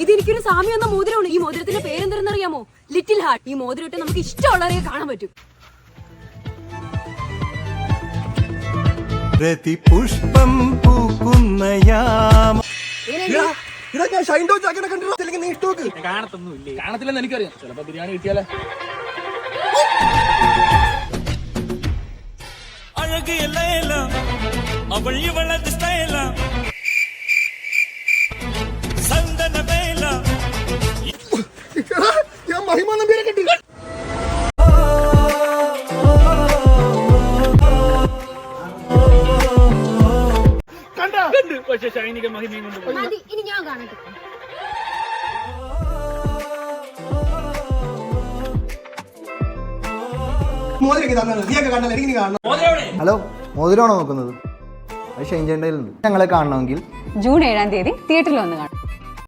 ഇതെനിക്കൊരു സാമി എന്ന മോതിരമാണ്. ഈ മോതിരത്തിന്റെ പേരെന്തെന്നറിയാമോ? Little heart ഈ മോതിരം ഇട്ട് നമുക്ക് ഇഷ്ടമുള്ളവരെ കാണാൻ പറ്റും. അല്ലെങ്കിൽ നീ ബിരിയാണി അവൾ ഇവളത് കണ്ട്. പക്ഷെ ഷൈനിക മഹിമയും കൊണ്ട് പോയി. മതി ഇനി ഞാൻ കാണട്ടെ. മോതിരം തന്നെ നീയൊക്കെ കണ്ടല്ലോ എനിക്ക് നീ കാണണം. ഹലോ മോതിരമാണോ നോക്കുന്നത്? അത് ഷൈൻ ചേണ്ടയിലുണ്ട് ഞങ്ങളെ കാണണമെങ്കിൽ ജൂൺ ഏഴാം തീയതി തിയേറ്ററിൽ വന്ന് കാണാം.